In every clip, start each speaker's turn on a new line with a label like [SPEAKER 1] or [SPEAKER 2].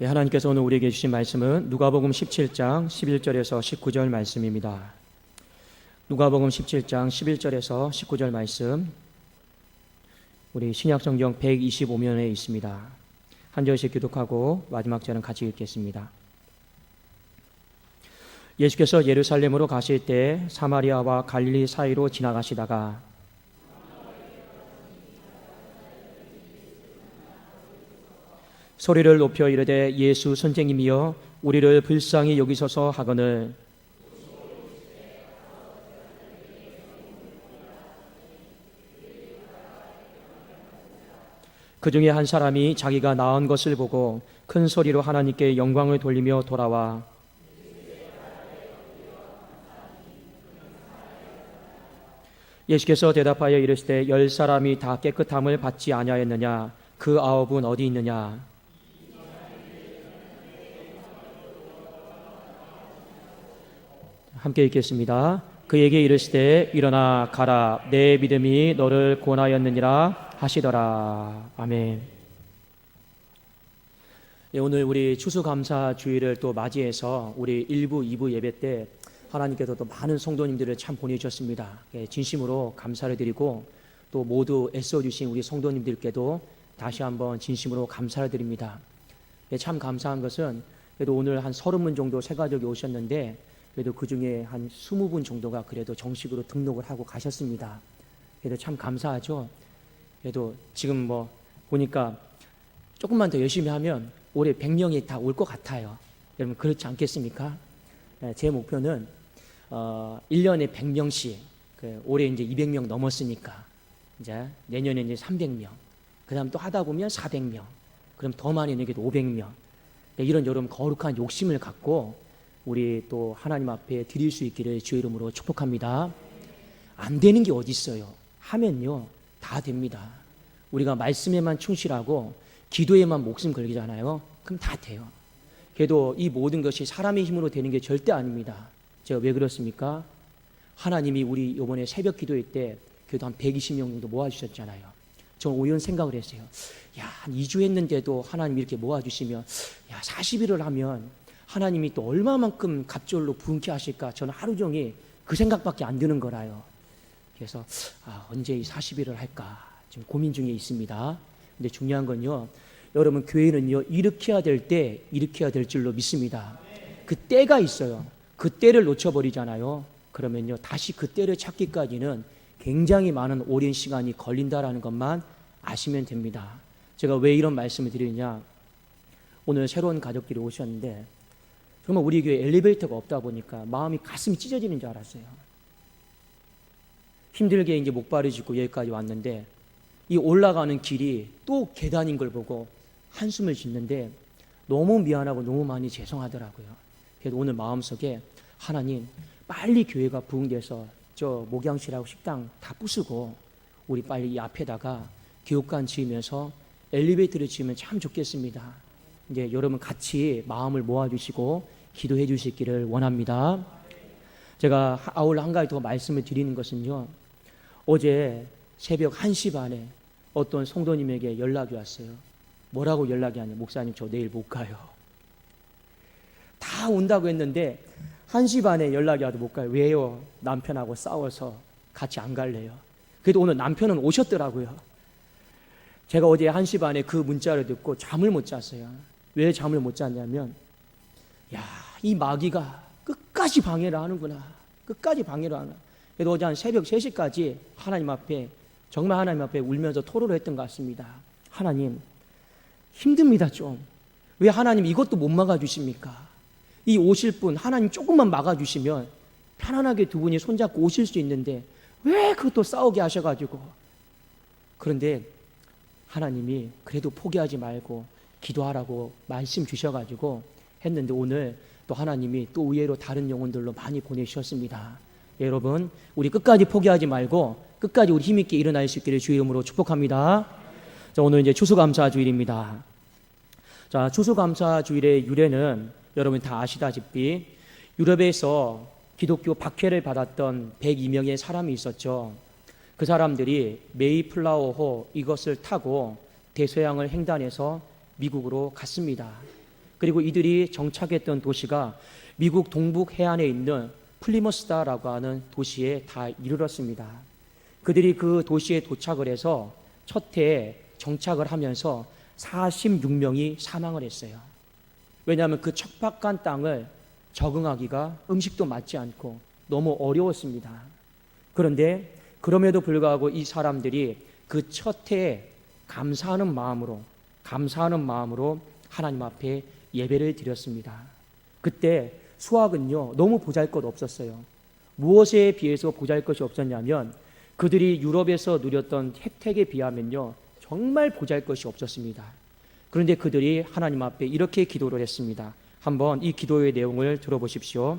[SPEAKER 1] 네, 하나님께서 오늘 우리에게 주신 말씀은 누가복음 17장 11절에서 19절 말씀입니다. 누가복음 17장 11절에서 19절 말씀 우리 신약성경 125면에 있습니다. 한 절씩 교독하고 마지막 절은 같이 읽겠습니다. 예수께서 예루살렘으로 가실 때 사마리아와 갈릴리 사이로 지나가시다가 소리를 높여 이르되 예수 선생님이여 우리를 불쌍히 여기소서 하거늘. 그 중에 한 사람이 자기가 나은 것을 보고 큰 소리로 하나님께 영광을 돌리며 돌아와. 예수께서 대답하여 이르시되 열 사람이 다 깨끗함을 받지 아니하였느냐? 그 아홉은 어디 있느냐 함께 읽겠습니다. 그에게 이르시되 일어나 가라 내 믿음이 너를 권하였느니라 하시더라. 아멘. 네, 오늘 우리 추수감사 주일을 또 맞이해서 우리 1부, 2부 예배 때 하나님께서 또 많은 성도님들을 참 보내주셨습니다. 예, 진심으로 감사를 드리고 또 모두 애써주신 우리 성도님들께도 다시 한번 진심으로 감사를 드립니다. 예, 참 감사한 것은 그래도 오늘 한 서른 분 정도 세가족이 오셨는데 그래도 그 중에 한 스무 분 정도가 그래도 정식으로 등록을 하고 가셨습니다. 그래도 참 감사하죠. 그래도 지금 뭐 보니까 조금만 더 열심히 하면 올해 100명이 다 올 것 같아요. 여러분 그렇지 않겠습니까? 네, 제 목표는 어, 1년에 100명씩 그 올해 이제 200명 넘었으니까 이제 내년에 이제 300명 그다음 또 하다 보면 400명 그럼 더 많이 내게도 500명 네, 이런 여러분 거룩한 욕심을 갖고 우리 또 하나님 앞에 드릴 수 있기를 주의 이름으로 축복합니다. 안 되는 게 어디 있어요? 하면요 다 됩니다. 우리가 말씀에만 충실하고 기도에만 목숨 걸기잖아요. 그럼 다 돼요. 그래도 이 모든 것이 사람의 힘으로 되는 게 절대 아닙니다. 제가 왜 그렇습니까? 하나님이 우리 이번에 새벽 기도회 때 그래도 한 120명 정도 모아주셨잖아요. 저는 오히려 생각을 했어요. 야, 한 2주 했는데도 하나님 이렇게 모아주시면, 야, 40일을 하면 하나님이 또 얼마만큼 갑절로 부흥케 하실까? 저는 하루 종일 그 생각밖에 안 드는 거라요. 그래서, 아, 언제 이 40일을 할까? 지금 고민 중에 있습니다. 근데 중요한 건요, 여러분, 교회는요, 일으켜야 될 때, 일으켜야 될 줄로 믿습니다. 그 때가 있어요. 그 때를 놓쳐버리잖아요. 그러면요, 다시 그 때를 찾기까지는 굉장히 많은 오랜 시간이 걸린다라는 것만 아시면 됩니다. 제가 왜 이런 말씀을 드리냐? 오늘 새로운 가족들이 오셨는데, 정말 우리 교회 엘리베이터가 없다 보니까 마음이 가슴이 찢어지는 줄 알았어요. 힘들게 이제 목발을 짚고 여기까지 왔는데, 이 올라가는 길이 또 계단인 걸 보고 한숨을 짓는데, 너무 미안하고 너무 많이 죄송하더라고요. 그래서 오늘 마음속에 하나님 빨리 교회가 부흥돼서 저 목양실하고 식당 다 부수고 우리 빨리 이 앞에다가 교육관 지으면서 엘리베이터를 지으면 참 좋겠습니다. 이제 여러분 같이 마음을 모아주시고 기도해 주시기를 원합니다. 제가 아울러 한 가지 더 말씀을 드리는 것은요. 어제 새벽 1시 반에 어떤 성도님에게 연락이 왔어요. 뭐라고 연락이 왔냐. 목사님 저 내일 못 가요. 다 온다고 했는데 1시 반에 연락이 와도 못 가요. 왜요? 남편하고 싸워서 같이 안 갈래요. 그래도 오늘 남편은 오셨더라고요. 제가 어제 1시 반에 그 문자를 듣고 잠을 못 잤어요. 왜 잠을 못 잤냐면, 야, 이 마귀가 끝까지 방해를 하는구나. 끝까지 방해를 하나. 그래도 어제 한 새벽 3시까지 하나님 앞에, 정말 하나님 앞에 울면서 토로를 했던 것 같습니다. 하나님, 힘듭니다, 좀. 왜 하나님 이것도 못 막아주십니까? 이 오실 분 하나님 조금만 막아주시면 편안하게 두 분이 손잡고 오실 수 있는데 왜 그것도 싸우게 하셔가지고 그런데 하나님이 그래도 포기하지 말고 기도하라고 말씀 주셔가지고 했는데 오늘 또 하나님이 또 의외로 다른 영혼들로 많이 보내주셨습니다. 여러분 우리 끝까지 포기하지 말고 끝까지 우리 힘있게 일어날 수 있기를 주의 이름으로 축복합니다. 자, 오늘 이제 추수감사 주일입니다. 자, 추수감사 주일의 유래는 여러분 다 아시다시피 유럽에서 기독교 박해를 받았던 102명의 사람이 있었죠. 그 사람들이 메이플라워호 이것을 타고 대서양을 횡단해서 미국으로 갔습니다. 그리고 이들이 정착했던 도시가 미국 동북 해안에 있는 플리머스다라고 하는 도시에 다 이르렀습니다. 그들이 그 도시에 도착을 해서 첫 해에 정착을 하면서 46명이 사망을 했어요. 왜냐하면 그 척박한 땅을 적응하기가 음식도 맞지 않고 너무 어려웠습니다. 그런데 그럼에도 불구하고 이 사람들이 그 첫 해에 감사하는 마음으로 감사하는 마음으로 하나님 앞에 예배를 드렸습니다. 그때 수학은요 너무 보잘 것 없었어요. 무엇에 비해서 보잘 것이 없었냐면 그들이 유럽에서 누렸던 혜택에 비하면요 정말 보잘 것이 없었습니다. 그런데 그들이 하나님 앞에 이렇게 기도를 했습니다. 한번 이 기도의 내용을 들어보십시오.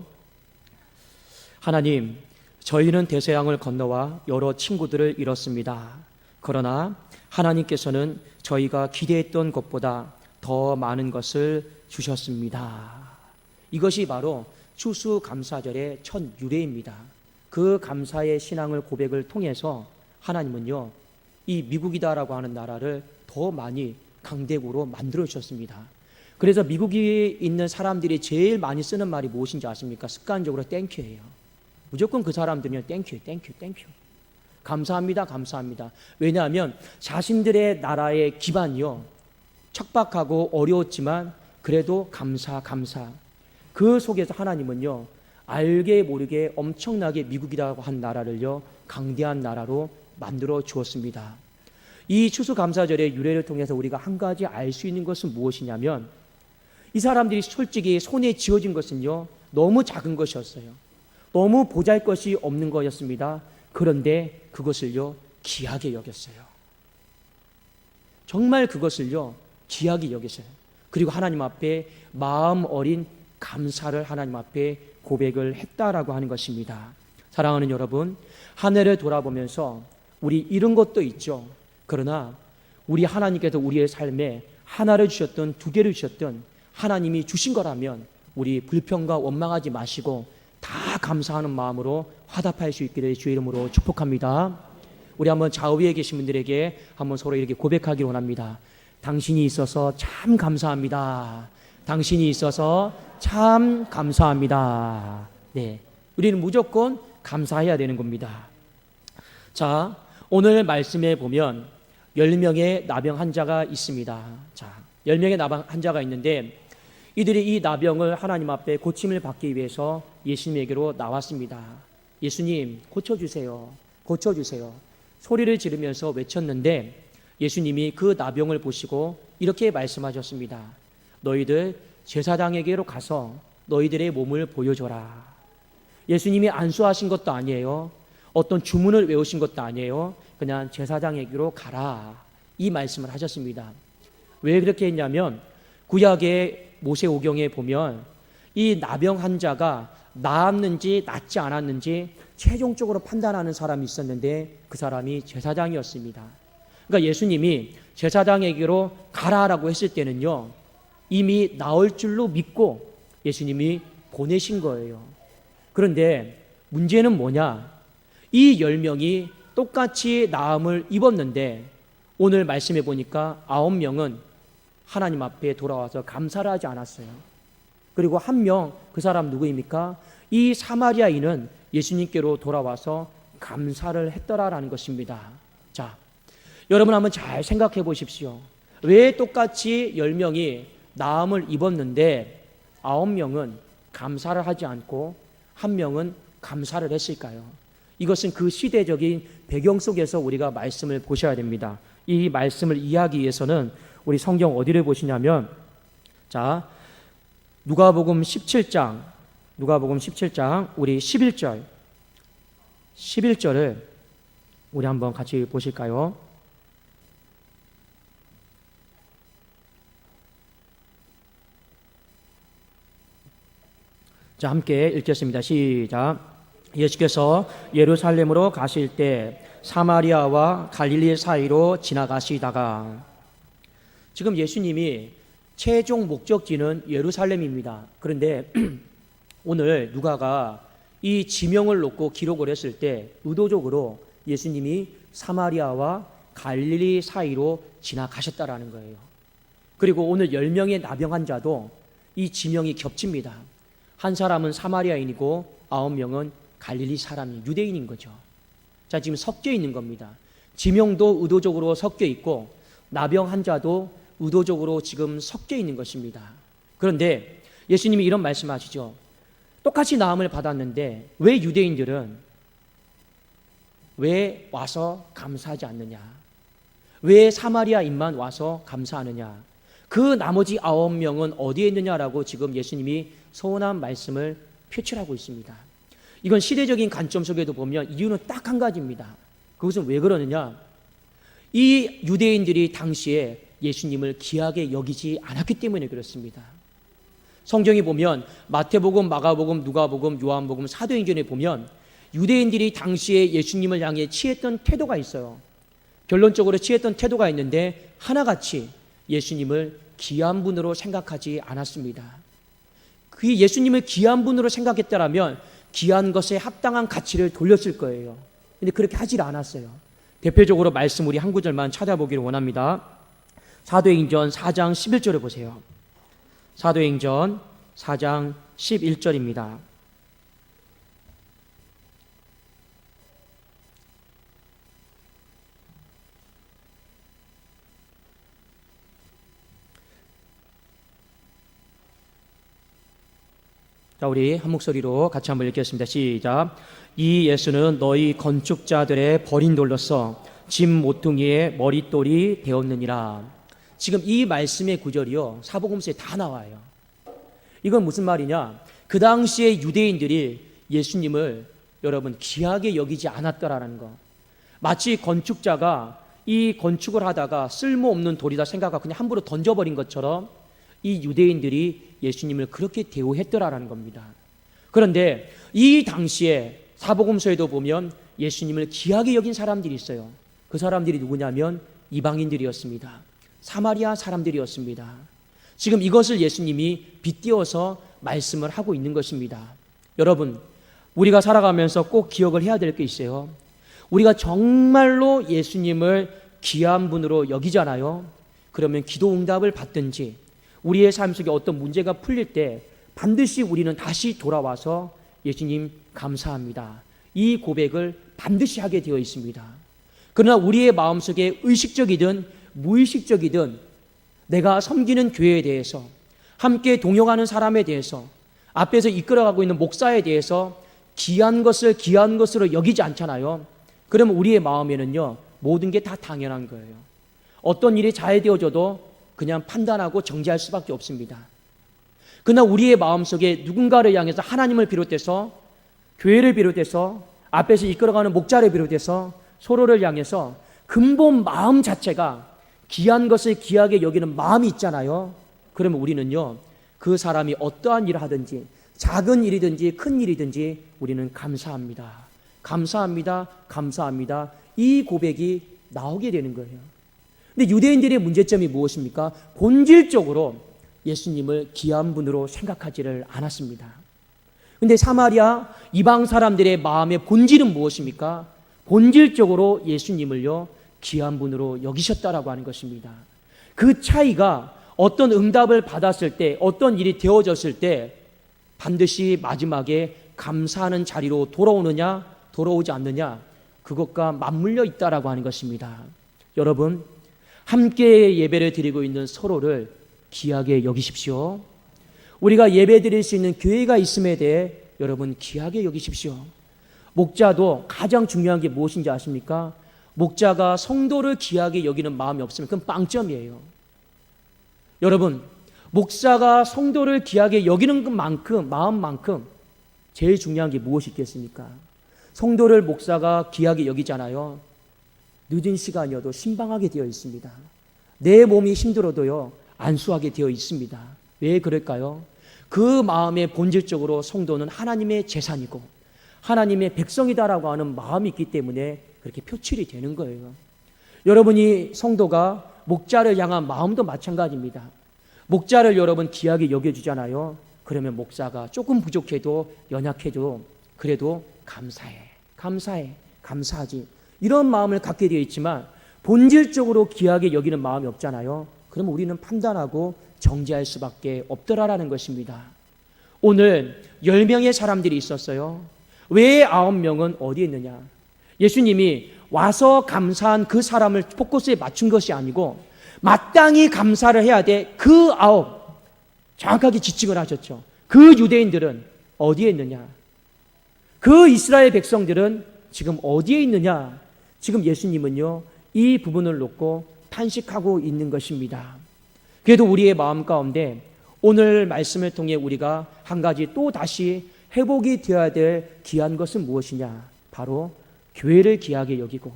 [SPEAKER 1] 하나님, 저희는 대서양을 건너와 여러 친구들을 잃었습니다. 그러나 하나님께서는 저희가 기대했던 것보다 더 많은 것을 주셨습니다. 이것이 바로 추수감사절의 첫 유래입니다. 그 감사의 신앙을 고백을 통해서 하나님은요, 이 미국이다라고 하는 나라를 더 많이 강대국으로 만들어 주셨습니다. 그래서 미국에 있는 사람들이 제일 많이 쓰는 말이 무엇인지 아십니까? 습관적으로 땡큐예요. 무조건 그 사람들은 땡큐, 땡큐, 땡큐. 감사합니다, 감사합니다. 왜냐하면 자신들의 나라의 기반이요. 척박하고 어려웠지만 그래도 감사, 감사. 그 속에서 하나님은요. 알게 모르게 엄청나게 미국이라고 한 나라를요. 강대한 나라로 만들어 주었습니다. 이 추수감사절의 유래를 통해서 우리가 한 가지 알 수 있는 것은 무엇이냐면 이 사람들이 솔직히 손에 쥐어진 것은요. 너무 작은 것이었어요. 너무 보잘 것이 없는 거였습니다. 그런데 그것을요. 귀하게 여겼어요. 정말 그것을요. 귀하게 여겼어요. 그리고 하나님 앞에 마음 어린 감사를 하나님 앞에 고백을 했다라고 하는 것입니다. 사랑하는 여러분, 한 해를 돌아보면서 우리 잃은 것도 있죠. 그러나 우리 하나님께서 우리의 삶에 하나를 주셨던 두 개를 주셨던 하나님이 주신 거라면 우리 불평과 원망하지 마시고 다 감사하는 마음으로 화답할 수 있기를 주의 이름으로 축복합니다. 우리 한번 좌우에 계신 분들에게 한번 서로 이렇게 고백하기 원합니다. 당신이 있어서 참 감사합니다. 당신이 있어서 참 감사합니다. 네. 우리는 무조건 감사해야 되는 겁니다. 자, 오늘 말씀에 보면 10명의 나병 환자가 있습니다. 자, 10명의 나병 환자가 있는데 이들이 이 나병을 하나님 앞에 고침을 받기 위해서 예수님에게로 나왔습니다. 예수님, 고쳐주세요. 고쳐주세요. 소리를 지르면서 외쳤는데 예수님이 그 나병을 보시고 이렇게 말씀하셨습니다. 너희들 제사장에게로 가서 너희들의 몸을 보여줘라. 예수님이 안수하신 것도 아니에요. 어떤 주문을 외우신 것도 아니에요. 그냥 제사장에게로 가라. 이 말씀을 하셨습니다. 왜 그렇게 했냐면 구약의 모세오경에 보면 이 나병 환자가 나았는지 낫지 않았는지 최종적으로 판단하는 사람이 있었는데 그 사람이 제사장이었습니다. 그러니까 예수님이 제사장에게로 가라라고 했을 때는요 이미 나올 줄로 믿고 예수님이 보내신 거예요. 그런데 문제는 뭐냐? 이 열 명이 똑같이 나음을 입었는데 오늘 말씀해 보니까 아홉 명은 하나님 앞에 돌아와서 감사를 하지 않았어요. 그리고 한 명 그 사람 누구입니까? 이 사마리아인은 예수님께로 돌아와서 감사를 했더라라는 것입니다. 자, 여러분 한번 잘 생각해 보십시오. 왜 똑같이 열 명이 나음을 입었는데 아홉 명은 감사를 하지 않고 한 명은 감사를 했을까요? 이것은 그 시대적인 배경 속에서 우리가 말씀을 보셔야 됩니다. 이 말씀을 이해하기 위해서는 우리 성경 어디를 보시냐면 자 누가복음 17장 누가복음 17장 우리 11절 11절을 우리 한번 같이 보실까요? 자 함께 읽겠습니다. 시작. 예수께서 예루살렘으로 가실 때 사마리아와 갈릴리 사이로 지나가시다가 지금 예수님이 최종 목적지는 예루살렘입니다. 그런데 오늘 누가가 이 지명을 놓고 기록을 했을 때 의도적으로 예수님이 사마리아와 갈릴리 사이로 지나가셨다라는 거예요. 그리고 오늘 10명의 나병 환자도 이 지명이 겹칩니다. 한 사람은 사마리아인이고 아홉 명은 갈릴리 사람이 유대인인 거죠. 자, 지금 섞여 있는 겁니다. 지명도 의도적으로 섞여 있고 나병 환자도 의도적으로 지금 섞여 있는 것입니다. 그런데 예수님이 이런 말씀하시죠. 똑같이 나음을 받았는데 왜 유대인들은 왜 와서 감사하지 않느냐? 왜 사마리아인만 와서 감사하느냐? 그 나머지 아홉 명은 어디에 있느냐라고 지금 예수님이 서운한 말씀을 표출하고 있습니다. 이건 시대적인 관점 속에도 보면 이유는 딱 한 가지입니다. 그것은 왜 그러느냐? 이 유대인들이 당시에 예수님을 귀하게 여기지 않았기 때문에 그렇습니다. 성경에 보면 마태복음, 마가복음, 누가복음, 요한복음, 사도행전에 보면 유대인들이 당시에 예수님을 향해 취했던 태도가 있어요. 결론적으로 취했던 태도가 있는데 하나같이 예수님을 귀한 분으로 생각하지 않았습니다. 그 예수님을 귀한 분으로 생각했다라면 귀한 것에 합당한 가치를 돌렸을 거예요. 근데 그렇게 하질 않았어요. 대표적으로 말씀 우리 한 구절만 찾아보기를 원합니다. 사도행전 4장 11절을 보세요. 사도행전 4장 11절입니다. 자, 우리 한 목소리로 같이 한번 읽겠습니다. 시작. 이 예수는 너희 건축자들의 버린 돌로서 짐 모퉁이의 머릿돌이 되었느니라. 지금 이 말씀의 구절이요. 사복음서에 다 나와요. 이건 무슨 말이냐? 그 당시에 유대인들이 예수님을 여러분 귀하게 여기지 않았더라는 거. 마치 건축자가 이 건축을 하다가 쓸모없는 돌이다 생각하고 그냥 함부로 던져버린 것처럼 이 유대인들이 예수님을 그렇게 대우했더라라는 겁니다. 그런데 이 당시에 사복음서에도 보면 예수님을 귀하게 여긴 사람들이 있어요. 그 사람들이 누구냐면 이방인들이었습니다. 사마리아 사람들이었습니다. 지금 이것을 예수님이 빗띄어서 말씀을 하고 있는 것입니다. 여러분, 우리가 살아가면서 꼭 기억을 해야 될 게 있어요. 우리가 정말로 예수님을 귀한 분으로 여기잖아요. 그러면 기도 응답을 받든지 우리의 삶 속에 어떤 문제가 풀릴 때 반드시 우리는 다시 돌아와서 예수님 감사합니다. 이 고백을 반드시 하게 되어 있습니다. 그러나 우리의 마음속에 의식적이든 무의식적이든 내가 섬기는 교회에 대해서 함께 동역하는 사람에 대해서 앞에서 이끌어가고 있는 목사에 대해서 귀한 것을 귀한 것으로 여기지 않잖아요. 그러면 우리의 마음에는요, 모든 게 다 당연한 거예요. 어떤 일이 잘 되어져도 그냥 판단하고 정지할 수밖에 없습니다. 그러나 우리의 마음속에 누군가를 향해서 하나님을 비롯해서 교회를 비롯해서 앞에서 이끌어가는 목자를 비롯해서 서로를 향해서 근본 마음 자체가 귀한 것을 귀하게 여기는 마음이 있잖아요. 그러면 우리는요, 그 사람이 어떠한 일을 하든지 작은 일이든지 큰 일이든지 우리는 감사합니다. 감사합니다. 감사합니다. 이 고백이 나오게 되는 거예요. 근데 유대인들의 문제점이 무엇입니까? 본질적으로 예수님을 귀한 분으로 생각하지를 않았습니다. 근데 사마리아 이방 사람들의 마음의 본질은 무엇입니까? 본질적으로 예수님을요, 귀한 분으로 여기셨다라고 하는 것입니다. 그 차이가 어떤 응답을 받았을 때, 어떤 일이 되어졌을 때 반드시 마지막에 감사하는 자리로 돌아오느냐, 돌아오지 않느냐, 그것과 맞물려 있다라고 하는 것입니다. 여러분, 함께 예배를 드리고 있는 서로를 귀하게 여기십시오. 우리가 예배 드릴 수 있는 교회가 있음에 대해 여러분 귀하게 여기십시오. 목자도 가장 중요한 게 무엇인지 아십니까? 목자가 성도를 귀하게 여기는 마음이 없으면 그건 빵점이에요. 여러분, 목사가 성도를 귀하게 여기는 것만큼, 마음만큼 제일 중요한 게 무엇이 있겠습니까? 성도를 목사가 귀하게 여기잖아요. 늦은 시간이어도 신방하게 되어 있습니다. 내 몸이 힘들어도요, 안수하게 되어 있습니다. 왜 그럴까요? 그 마음의 본질적으로 성도는 하나님의 재산이고 하나님의 백성이다라고 하는 마음이 있기 때문에 그렇게 표출이 되는 거예요. 여러분이 성도가 목자를 향한 마음도 마찬가지입니다. 목자를 여러분 귀하게 여겨주잖아요. 그러면 목사가 조금 부족해도 연약해도 그래도 감사해. 감사해. 감사하지. 이런 마음을 갖게 되어 있지만 본질적으로 귀하게 여기는 마음이 없잖아요. 그러면 우리는 판단하고 정죄할 수밖에 없더라라는 것입니다. 오늘 10명의 사람들이 있었어요. 왜 9명은 어디에 있느냐? 예수님이 와서 감사한 그 사람을 포커스에 맞춘 것이 아니고 마땅히 감사를 해야 돼. 그 아홉 정확하게 지칭을 하셨죠. 그 유대인들은 어디에 있느냐? 그 이스라엘 백성들은 지금 어디에 있느냐? 지금 예수님은요, 이 부분을 놓고 탄식하고 있는 것입니다. 그래도 우리의 마음 가운데 오늘 말씀을 통해 우리가 한 가지 또 다시 회복이 되어야 될 귀한 것은 무엇이냐? 바로 교회를 귀하게 여기고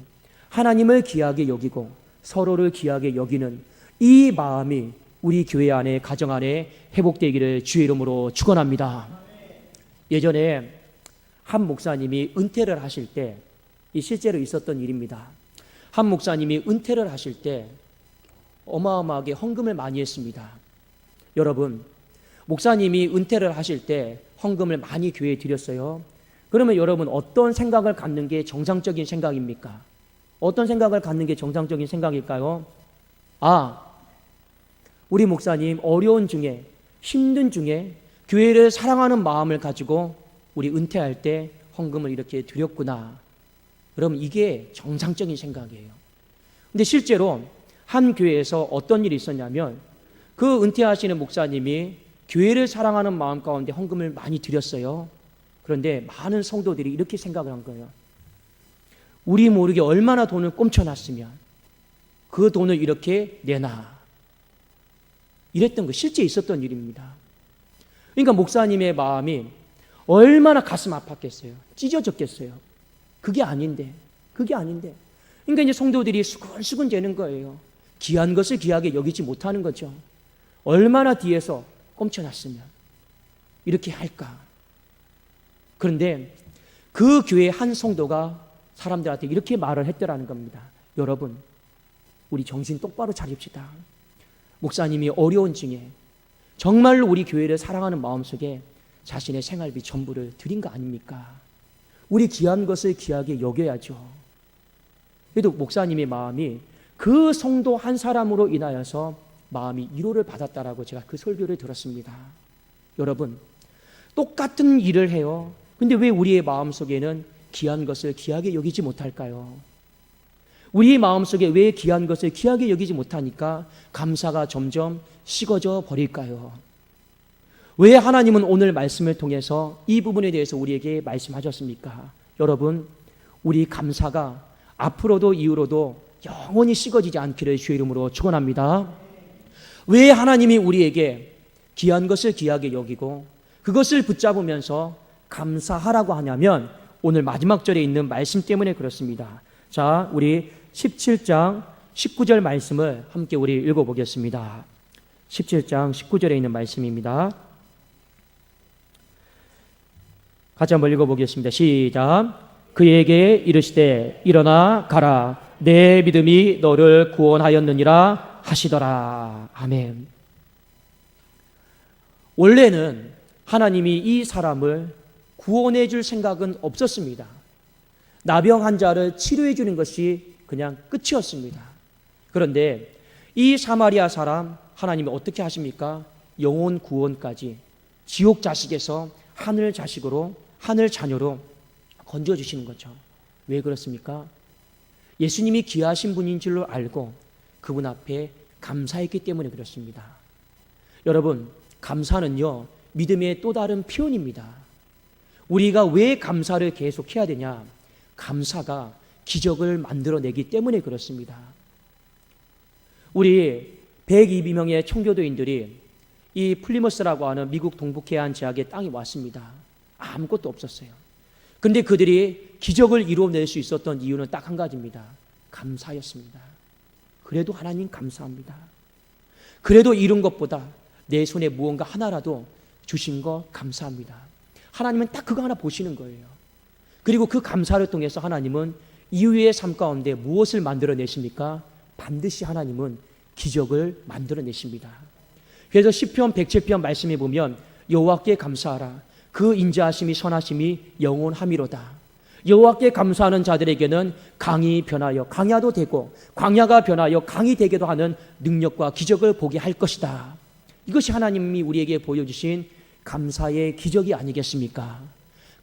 [SPEAKER 1] 하나님을 귀하게 여기고 서로를 귀하게 여기는 이 마음이 우리 교회 안에 가정 안에 회복되기를 주의 이름으로 축원합니다. 예전에 한 목사님이 은퇴를 하실 때 이 실제로 있었던 일입니다. 한 목사님이 은퇴를 하실 때 어마어마하게 헌금을 많이 했습니다. 여러분, 목사님이 은퇴를 하실 때 헌금을 많이 교회에 드렸어요. 그러면 여러분 어떤 생각을 갖는 게 정상적인 생각입니까? 어떤 생각을 갖는 게 정상적인 생각일까요? 아, 우리 목사님 어려운 중에 힘든 중에 교회를 사랑하는 마음을 가지고 우리 은퇴할 때 헌금을 이렇게 드렸구나. 그럼 이게 정상적인 생각이에요. 근데 실제로 한 교회에서 어떤 일이 있었냐면 그 은퇴하시는 목사님이 교회를 사랑하는 마음 가운데 헌금을 많이 드렸어요. 그런데 많은 성도들이 이렇게 생각을 한 거예요. 우리 모르게 얼마나 돈을 꼼쳐놨으면 그 돈을 이렇게 내놔. 이랬던 거 실제 있었던 일입니다. 그러니까 목사님의 마음이 얼마나 가슴 아팠겠어요. 찢어졌겠어요. 그게 아닌데, 그게 아닌데. 그러니까 이제 성도들이 수근수근 되는 거예요. 귀한 것을 귀하게 여기지 못하는 거죠. 얼마나 뒤에서 꼼쳐놨으면 이렇게 할까. 그런데 그 교회 한 성도가 사람들한테 이렇게 말을 했더라는 겁니다. 여러분, 우리 정신 똑바로 차립시다. 목사님이 어려운 중에 정말로 우리 교회를 사랑하는 마음속에 자신의 생활비 전부를 드린 거 아닙니까? 우리 귀한 것을 귀하게 여겨야죠. 그래도 목사님의 마음이 그 성도 한 사람으로 인하여서 마음이 위로를 받았다라고 제가 그 설교를 들었습니다. 여러분, 똑같은 일을 해요. 근데 왜 우리의 마음 속에는 귀한 것을 귀하게 여기지 못할까요? 우리의 마음 속에 왜 귀한 것을 귀하게 여기지 못하니까 감사가 점점 식어져 버릴까요? 왜 하나님은 오늘 말씀을 통해서 이 부분에 대해서 우리에게 말씀하셨습니까? 여러분, 우리 감사가 앞으로도 이후로도 영원히 식어지지 않기를 주의 이름으로 축원합니다. 왜 하나님이 우리에게 귀한 것을 귀하게 여기고 그것을 붙잡으면서 감사하라고 하냐면 오늘 마지막 절에 있는 말씀 때문에 그렇습니다. 자, 우리 17장 19절 말씀을 함께 우리 읽어보겠습니다. 17장 19절에 있는 말씀입니다. 같이 한번 읽어보겠습니다. 시작. 그에게 이르시되 일어나 가라. 내 믿음이 너를 구원하였느니라 하시더라. 아멘. 원래는 하나님이 이 사람을 구원해 줄 생각은 없었습니다. 나병 환자를 치료해 주는 것이 그냥 끝이었습니다. 그런데 이 사마리아 사람 하나님이 어떻게 하십니까? 영혼 구원까지 지옥 자식에서 하늘 자식으로 하늘 자녀로 건져 주시는 거죠. 왜 그렇습니까? 예수님이 귀하신 분인 줄로 알고 그분 앞에 감사했기 때문에 그렇습니다. 여러분, 감사는요, 믿음의 또 다른 표현입니다. 우리가 왜 감사를 계속 해야 되냐? 감사가 기적을 만들어내기 때문에 그렇습니다. 우리 102명의 청교도인들이 이 플리머스라고 하는 미국 동북해안 지역의 땅에 왔습니다. 아무것도 없었어요. 근데 그들이 기적을 이루어낼 수 있었던 이유는 딱 한 가지입니다. 감사였습니다. 그래도 하나님 감사합니다. 그래도 이룬 것보다 내 손에 무언가 하나라도 주신 거 감사합니다. 하나님은 딱 그거 하나 보시는 거예요. 그리고 그 감사를 통해서 하나님은 이후의 삶 가운데 무엇을 만들어내십니까? 반드시 하나님은 기적을 만들어내십니다. 그래서 시편 107편 말씀에 보면 여호와께 감사하라. 그 인자하심이 선하심이 영원함이로다. 여호와께 감사하는 자들에게는 강이 변하여 강야도 되고 광야가 변하여 강이 되기도 하는 능력과 기적을 보게 할 것이다. 이것이 하나님이 우리에게 보여주신 감사의 기적이 아니겠습니까?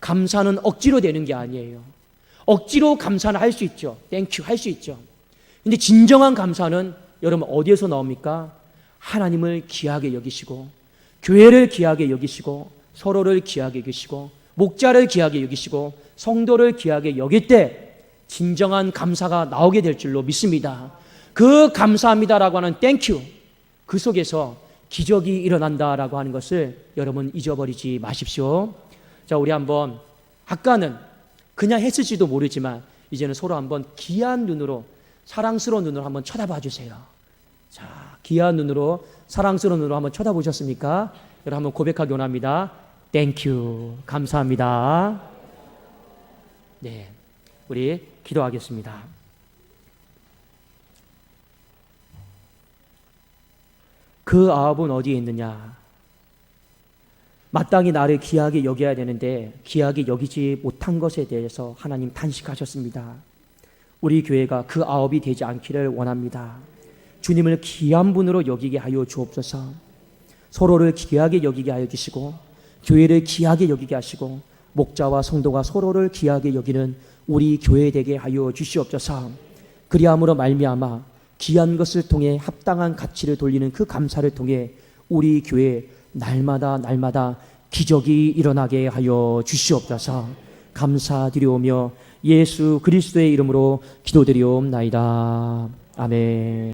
[SPEAKER 1] 감사는 억지로 되는 게 아니에요. 억지로 감사는 할 수 있죠. 땡큐 할 수 있죠. 근데 진정한 감사는 여러분 어디에서 나옵니까? 하나님을 귀하게 여기시고 교회를 귀하게 여기시고 서로를 귀하게 여기시고 목자를 귀하게 여기시고 성도를 귀하게 여길 때 진정한 감사가 나오게 될 줄로 믿습니다. 그 감사합니다라고 하는 땡큐 그 속에서 기적이 일어난다라고 하는 것을 여러분 잊어버리지 마십시오. 자, 우리 한번 아까는 그냥 했을지도 모르지만 이제는 서로 한번 귀한 눈으로 사랑스러운 눈으로 한번 쳐다봐 주세요. 자, 귀한 눈으로 사랑스러운 눈으로 한번 쳐다보셨습니까? 여러분 한번 고백하기 원합니다. 땡큐. 감사합니다. 네. 우리 기도하겠습니다. 그 아합은 어디에 있느냐? 마땅히 나를 귀하게 여겨야 되는데 귀하게 여기지 못한 것에 대해서 하나님 단식하셨습니다. 우리 교회가 그 아업이 되지 않기를 원합니다. 주님을 귀한 분으로 여기게 하여 주옵소서. 서로를 귀하게 여기게 하여 주시고 교회를 귀하게 여기게 하시고 목자와 성도가 서로를 귀하게 여기는 우리 교회 되게 하여 주시옵소서. 그리함으로 말미암아 귀한 것을 통해 합당한 가치를 돌리는 그 감사를 통해 우리 교회 날마다 날마다 기적이 일어나게 하여 주시옵소서. 감사드리오며 예수 그리스도의 이름으로 기도드리옵나이다. 아멘.